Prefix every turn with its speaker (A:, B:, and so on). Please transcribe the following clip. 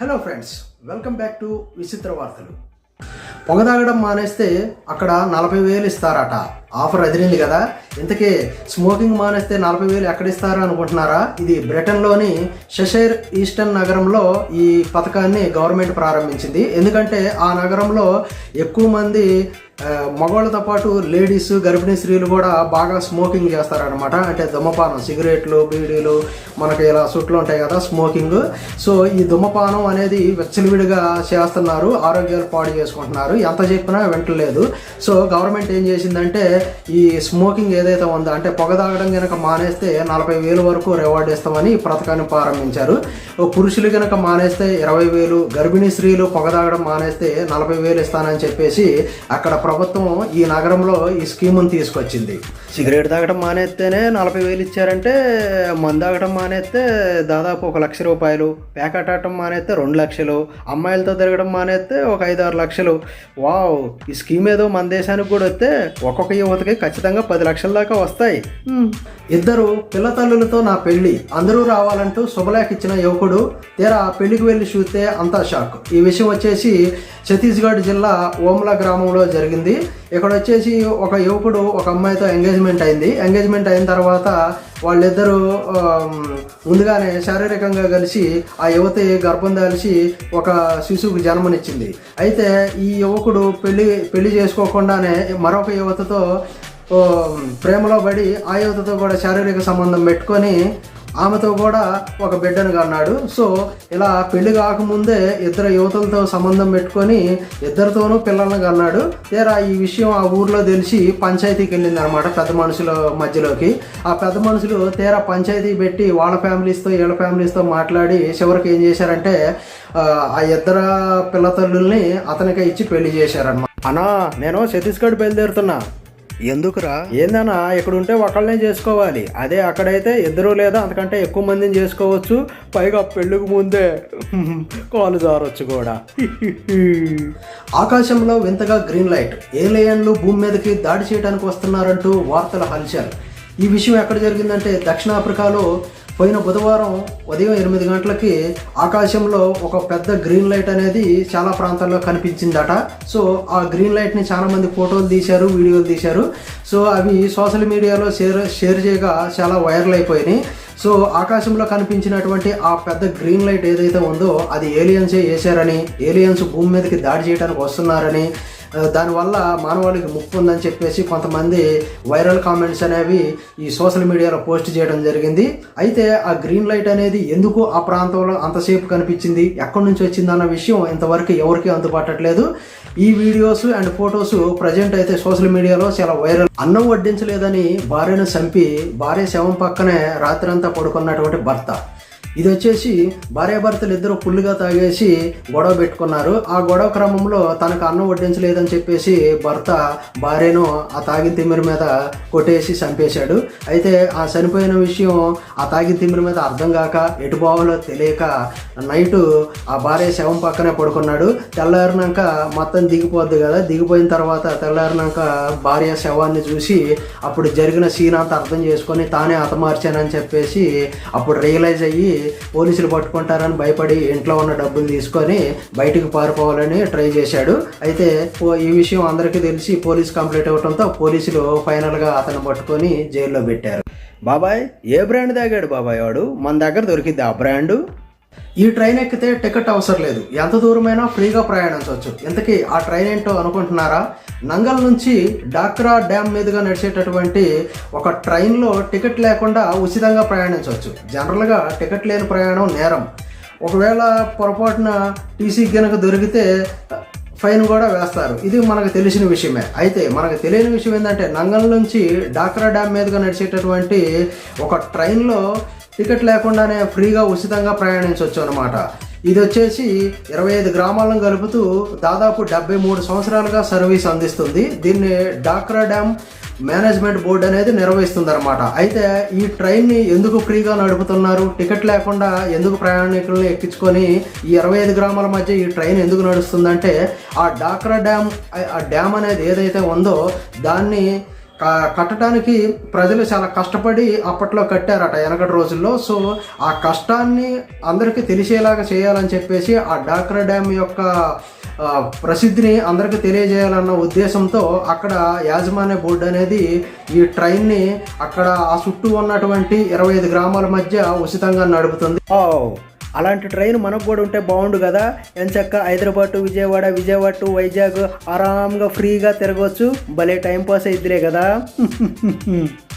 A: Hello friends welcome back to విచిత్ర వార్తలు పొగ తాగడం మానేస్తే అక్కడ నలభై వేలు ఇస్తారట. ఆఫర్ అదిరింది కదా. ఇంతకీ స్మోకింగ్ మానేస్తే నలభై వేలు ఎక్కడ ఇస్తారా అనుకుంటున్నారా? ఇది బ్రిటన్లోని షషైర్ ఈస్టర్న్ నగరంలో ఈ పథకాన్ని గవర్నమెంట్ ప్రారంభించింది. ఎందుకంటే ఆ నగరంలో ఎక్కువ మంది మగవాళ్ళతో పాటు లేడీస్ గర్భిణీ స్త్రీలు కూడా బాగా స్మోకింగ్ చేస్తారనమాట అంటే ధుమపానం సిగరెట్లు బీడీలు మనకి ఇలా సుట్లు ఉంటాయి కదా స్మోకింగ్. సో ఈ ధూమపానం అనేది వెచ్చలివిడిగా చేస్తున్నారు ఆరోగ్యాలు పాడు చేసుకుంటున్నారు. ఎంత చెప్పినా వింటలేదు. సో గవర్నమెంట్ ఏం చేసిందంటే ఈ స్మోకింగ్ ఏదైతే ఉందో అంటే పొగ తాగడం కనుక మానేస్తే నలభై వేలు వరకు రివార్డ్ ఇస్తామని ఈ పథకాన్ని ప్రారంభించారు. పురుషులు కనుక మానేస్తే ఇరవై వేలు గర్భిణీ స్త్రీలు పొగ తాగడం మానేస్తే నలభై వేలు ఇస్తానని చెప్పేసి అక్కడ ప్రభుత్వం ఈ నగరంలో ఈ స్కీమును తీసుకొచ్చింది. సిగరెట్ తాగడం మానేస్తేనే నలభై వేలు ఇచ్చారంటే మందు తాగడం మానేస్తే దాదాపు ఒక లక్ష రూపాయలు ప్యాకెట్ ఆడటం మానేస్తే రెండు లక్షలు అమ్మాయిలతో తిరగడం మానేస్తే ఒక ఐదు ఆరు లక్షలు. వావ్ ఈ స్కీమ్ ఏదో మన దేశానికి కూడా వస్తే ఒక్కొక్క యువతకి ఖచ్చితంగా పది లక్షల దాకా వస్తాయి. ఇద్దరు పిల్ల తల్లులతో నా పెళ్ళి అందరూ రావాలంటూ శుభలేఖ ఇచ్చిన యువకుడు తీరా పెళ్ళికి వెళ్ళి చూస్తే అంతా షాక్. ఈ విషయం వచ్చేసి ఛత్తీస్గఢ్ జిల్లా ఓమ్లా గ్రామంలో జరిగింది. ఇక్కడ వచ్చేసి ఒక యువకుడు ఒక అమ్మాయితో ఎంగేజ్మెంట్ అయింది. ఎంగేజ్మెంట్ అయిన తర్వాత వాళ్ళిద్దరూ ముందుగానే శారీరకంగా కలిసి ఆ యువతి గర్భం దాల్చి ఒక శిశువుకు జన్మనిచ్చింది. అయితే ఈ యువకుడు పెళ్ళి పెళ్ళి చేసుకోకుండానే మరొక యువతతో ప్రేమలో పడి ఆ యువతతో కూడా శారీరక సంబంధం పెట్టుకొని ఆమెతో కూడా ఒక బిడ్డను కన్నాడు. సో ఇలా పెళ్ళి కాకముందే ఇద్దరు యువతులతో సంబంధం పెట్టుకొని ఇద్దరితోనూ పిల్లల్ని కన్నాడు. తీరా ఈ విషయం ఆ ఊర్లో తెలిసి పంచాయతీకి వెళ్ళింది అనమాట పెద్ద మనుషుల మధ్యలోకి. ఆ పెద్ద మనుషులు తీరా పంచాయతీ పెట్టి వాళ్ళ ఫ్యామిలీస్తో వీళ్ళ ఫ్యామిలీస్తో మాట్లాడి చివరికి ఏం చేశారంటే ఆ, ఇద్దరు పిల్లతల్లుల్ని అతనికి ఇచ్చి పెళ్ళి చేశారనమాట. అన్నా నేను ఛత్తీస్గఢ్ బయలుదేరుతున్నా. ఎందుకురా? ఏందన్నా ఇక్కడ ఉంటే ఒకళ్ళనే చేసుకోవాలి. అదే అక్కడైతే ఇద్దరు లేదా అంతకంటే ఎక్కువ మందిని చేసుకోవచ్చు. పైగా పెళ్ళికి ముందే కాలు జారొచ్చు కూడా. ఆకాశంలో వింతగా గ్రీన్ లైట్. ఏలియన్లు భూమి మీదకి దాడి చేయడానికి వస్తున్నారంటూ వార్తల హల్చల్. ఈ విషయం ఎక్కడ జరిగిందంటే దక్షిణాఫ్రికాలో పోయిన బుధవారం ఉదయం ఎనిమిది గంటలకి ఆకాశంలో ఒక పెద్ద గ్రీన్ లైట్ అనేది చాలా ప్రాంతాల్లో కనిపించిందట. సో ఆ గ్రీన్ లైట్ని చాలామంది ఫోటోలు తీశారు వీడియోలు తీశారు. సో అవి సోషల్ మీడియాలో షేర్ షేర్ చేయగా చాలా వైరల్ అయిపోయినాయి. సో ఆకాశంలో కనిపించినటువంటి ఆ పెద్ద గ్రీన్ లైట్ ఏదైతే ఉందో అది ఏలియన్సే వేశారని ఏలియన్స్ భూమి మీదకి దాడి చేయడానికి వస్తున్నారని దానివల్ల మానవాళికి ముప్పు ఉందని చెప్పేసి కొంతమంది వైరల్ కామెంట్స్ అనేవి ఈ సోషల్ మీడియాలో పోస్ట్ చేయడం జరిగింది. అయితే ఆ గ్రీన్ లైట్ అనేది ఎందుకు ఆ ప్రాంతంలో అంతసేపు కనిపించింది? ఎక్కడి నుంచి వచ్చింది అన్న విషయం ఇంతవరకు ఎవరికీ అందుబాటట్లేదు ఈ వీడియోస్ అండ్ ఫొటోస్ ప్రజెంట్ అయితే సోషల్ మీడియాలో చాలా వైరల్. అన్నం వడ్డించలేదని భార్యను చంపి భార్య శవం పక్కనే రాత్రంతా పడుకున్నటువంటి భర్త. ఇది వచ్చేసి భార్యాభర్తలు ఇద్దరు ఫుల్గా తాగేసి గొడవ పెట్టుకున్నారు. ఆ గొడవ క్రమంలో తనకు అన్నం వడ్డించలేదని చెప్పేసి భర్త భార్యను ఆ తాగిన తిమ్మిరి మీద కొట్టేసి చంపేశాడు. అయితే ఆ చనిపోయిన విషయం ఆ తాగిన తిమ్మిరి మీద అర్థం కాక ఎటు పోవాలో తెలియక నైటు ఆ భార్య శవం పక్కనే పడుకున్నాడు. తెల్లారినాక మొత్తం దిగిపోద్ది కదా. దిగిపోయిన తర్వాత తెల్లారినాక భార్య శవాన్ని చూసి అప్పుడు జరిగిన సీన్ అంతా అర్థం చేసుకొని తానే హతమార్చానని చెప్పేసి అప్పుడు రియలైజ్ అయ్యి పోలీసులు పట్టుకుంటారని భయపడి ఇంట్లో ఉన్న డబ్బులు తీసుకొని బయటికి పారిపోవాలని ట్రై చేశాడు. అయితే ఈ విషయం అందరికీ తెలిసి పోలీస్ కంప్లైంట్ అవ్వడంతో పోలీసులు ఫైనల్గా అతను పట్టుకొని జైల్లో పెట్టారు. బాబాయ్ ఏ బ్రాండ్ తాగాడు బాబాయ్ వాడు? మన దగ్గర దొరికింది ఆ బ్రాండు. ఈ ట్రైన్ ఎక్కితే టికెట్ అవసరం లేదు. ఎంత దూరమైనా ఫ్రీగా ప్రయాణించవచ్చు. ఇంతకీ ఆ ట్రైన్ ఏంటో అనుకుంటున్నారా? నంగల్ నుంచి డాక్రా డ్యామ్ మీదుగా నడిచేటటువంటి ఒక ట్రైన్లో టికెట్ లేకుండా ఉచితంగా ప్రయాణించవచ్చు. జనరల్గా టికెట్ లేని ప్రయాణం నేరం. ఒకవేళ పొరపాటున టీసీ కనుక దొరికితే ఫైన్ కూడా వేస్తారు. ఇది మనకు తెలిసిన విషయమే. అయితే మనకు తెలియని విషయం ఏంటంటే నంగల్ నుంచి డాక్రా డ్యామ్ మీదుగా నడిచేటటువంటి ఒక ట్రైన్లో టికెట్ లేకుండానే ఫ్రీగా ఉచితంగా ప్రయాణించవచ్చు అనమాట ఇది వచ్చేసి ఇరవై ఐదు గ్రామాలను కలుపుతూ దాదాపు డెబ్బై మూడు సంవత్సరాలుగా సర్వీస్ అందిస్తుంది. దీన్ని డాక్రా డ్యామ్ మేనేజ్మెంట్ బోర్డు అనేది నిర్వహిస్తుందన్నమాట. అయితే ఈ ట్రైన్ని ఎందుకు ఫ్రీగా నడుపుతున్నారు? టికెట్ లేకుండా ఎందుకు ప్రయాణికులను ఎక్కించుకొని ఈ ఇరవై ఐదు గ్రామాల మధ్య ఈ ట్రైన్ ఎందుకు నడుస్తుందంటే ఆ డాక్రా డ్యామ్ ఆ డ్యామ్ అనేది ఏదైతే ఉందో దాన్ని కట్టడానికి ప్రజలు చాలా కష్టపడి అప్పట్లో కట్టారట వెనకటి రోజుల్లో. సో ఆ కష్టాన్ని అందరికీ తెలిసేలాగా చేయాలని చెప్పేసి ఆ డాక్రా డ్యామ్ యొక్క ప్రసిద్ధిని అందరికీ తెలియజేయాలన్న ఉద్దేశంతో అక్కడ యాజమాన్య బోర్డు అనేది ఈ ట్రైన్ని అక్కడ ఆ చుట్టూ ఉన్నటువంటి ఇరవై ఐదు గ్రామాల మధ్య ఉచితంగా నడుపుతుంది. అలాంటి ట్రైన్ మనకు కూడా ఉంటే బాగుండు కదా. ఎంచక్క హైదరాబాద్ టు విజయవాడ విజయవాడ టు వైజాగ్. ఆరాంగా ఫ్రీగా తిరగవచ్చు భలే టైం పాస్ అయిద్దిలే కదా.